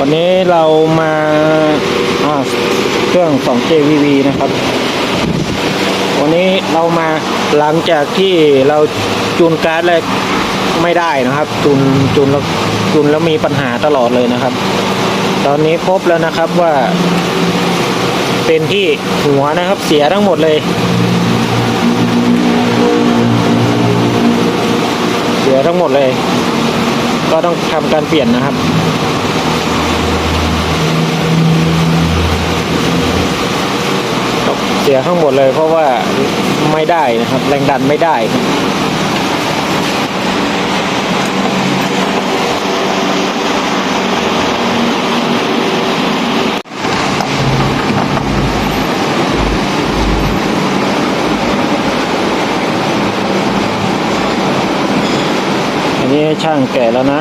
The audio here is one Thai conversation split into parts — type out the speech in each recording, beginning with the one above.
วันนี้เรามาเครื่อง 2JVV นะครับ วันนี้เรามาหลังจากที่เราจูนการ์ดแล้วไม่ได้นะครับจูนจูนแล้วจูนแล้วมีปัญหาตลอดเลยนะครับ ตอนนี้พบแล้วนะครับว่า เป็นที่หัวนะครับเสียทั้งหมดเลย เสียทั้งหมดเลย ก็ต้องทำการเปลี่ยนนะครับ เสียทั้งหมดเลย เพราะว่าไม่ได้นะครับ แรงดันไม่ได้อันนี้ช่างแก่แล้วนะ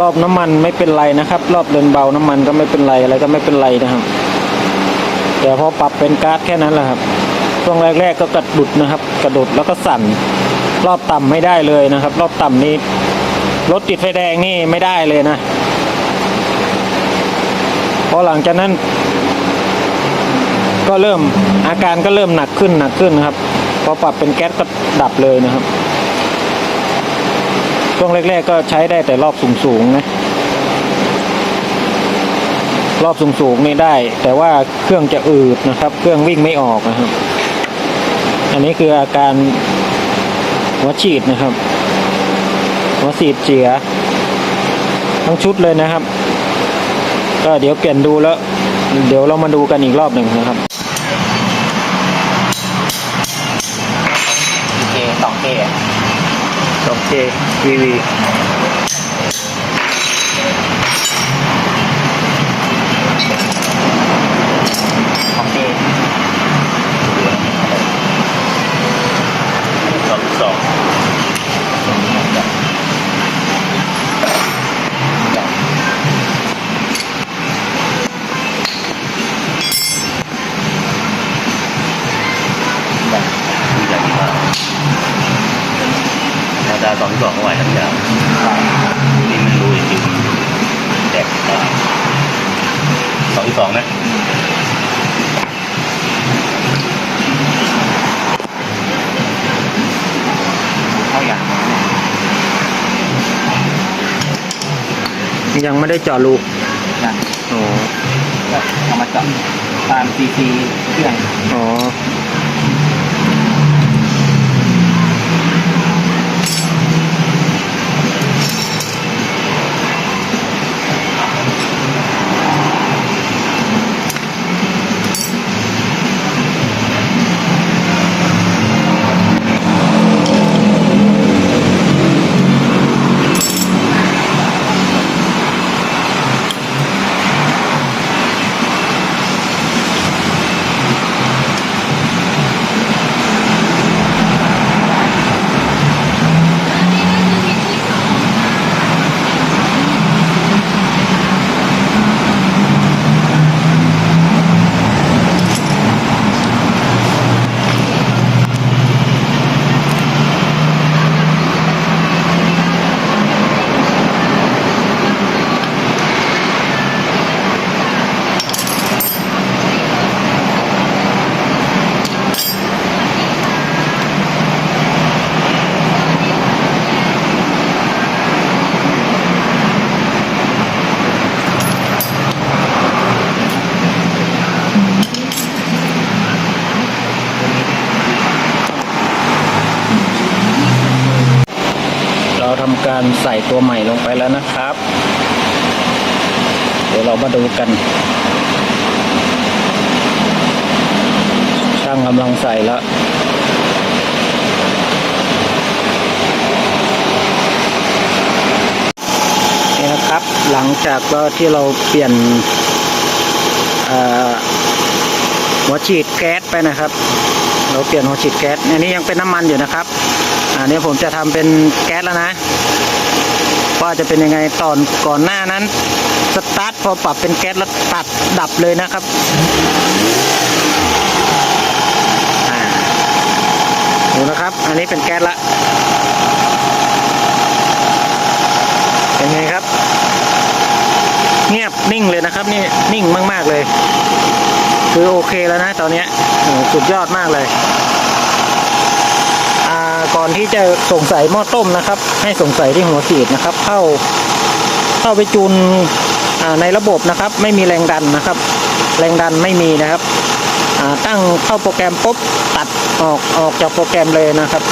รอบน้ำมันไม่เป็นไรนะครับ รอบเดินเบาน้ำมันก็ไม่เป็นไรอะไรก็ไม่เป็นไรนะครับ แต่พอปรับเป็นก๊าซแค่นั้นแหละครับช่วงแรกๆก็กระดุดนะครับ กระดุดแล้วก็สั่น รอบต่ำไม่ได้เลยนะครับ รอบต่ำนี้รถติดไฟแดงนี่ไม่ได้เลยนะพอหลังจากนั้น ก็เริ่มอาการก็เริ่มหนักขึ้นหนักขึ้นนะครับพอปรับเป็นแก๊สก็ดับเลยนะครับ ช่วงแรกๆก็ใช้ได้แต่รอบสูงๆนะ รอบสูงๆนี่ได้ แต่ว่าเครื่องจะอืดนะครับ เครื่องวิ่งไม่ออกนะครับ อันนี้คืออาการหัวฉีดนะครับหัวฉีดเจียทั้งชุดเลยนะครับ ก็เดี๋ยวเปลี่ยนดูแล้ว เดี๋ยวเรามาดูกันอีกรอบหนึ่งนะครับเคสองเค 2K VV ของเค องที่สองเขาไหวทั้งอย่างนี่มันรู้จริงแตกได้สองที่สองนะเข้าอย่างยังไม่ได้เจาะรูนะอ๋อก็เอามาเจาะตามซีซีเครื่องอ๋อำการใส่ตัวใหม่ลงไปแล้วนะครับ เดี๋ยวเรามาดูกัน ช่างกำลังใส่แล้วนี่นะครับ หลังจากที่เราเปลี่ยนหัวฉีดแก๊สไปนะครับ เราเปลี่ยนหัวฉีดแก๊สอันนี้ยังเป็นน้ำมันอยู่นะครับอันนี้ผมจะทำเป็นแก๊สแล้วนะ ว่าจะเป็นยังไงตอนก่อนหน้านั้น สตาร์ทพอปรับเป็นแก๊สแล้วตัดดับเลยนะครับดูนะครับ อันนี้เป็นแก๊สละ เป็นไงครับ เงียบนิ่งเลยนะครับ นี่นิ่งมาก ๆ เลย คือโอเคแล้วนะ ตอนนี้สุดยอดมากเลย อนที่จะสงใส่หม้อต้มนะครับ ให้สงใส่ที่หัวฉีดนะครับ เข้าเข้าไปจูนในระบบนะครับ ไม่มีแรงดันนะครับ แรงดันไม่มีนะครับตั้งเข้าโปรแกรมปุ๊บตัดออกออกจากโปรแกรมเลยนะครับ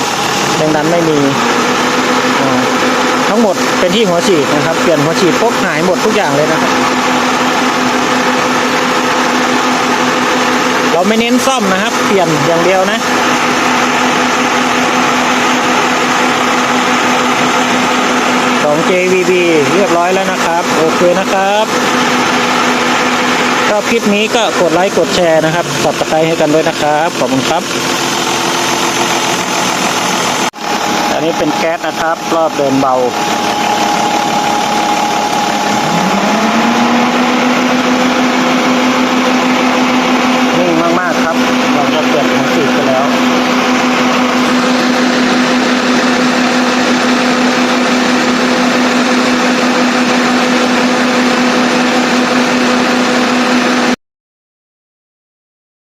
แรงดันไม่มีทั้งหมดเป็นที่หัวฉีดนะครับ เปลี่ยนหัวฉีดปุ๊บหายหมดทุกอย่างเลยนะครับ เราไม่เน้นซ่อมนะครับ เปลี่ยนอย่างเดียวนะ ของ JVB เรียบร้อยแล้วนะครับ โอเคนะครับก็คลิปนี้ก็กดไลค์กดแชร์นะครับสับตะไคร้ให้กันด้วยนะครับ ขอบคุณครับ อันนี้เป็นแก๊สนะครับ รอบเดินเบานิ่งมาก ๆ ครับ เราจะเปลี่ยนสีไปแล้ว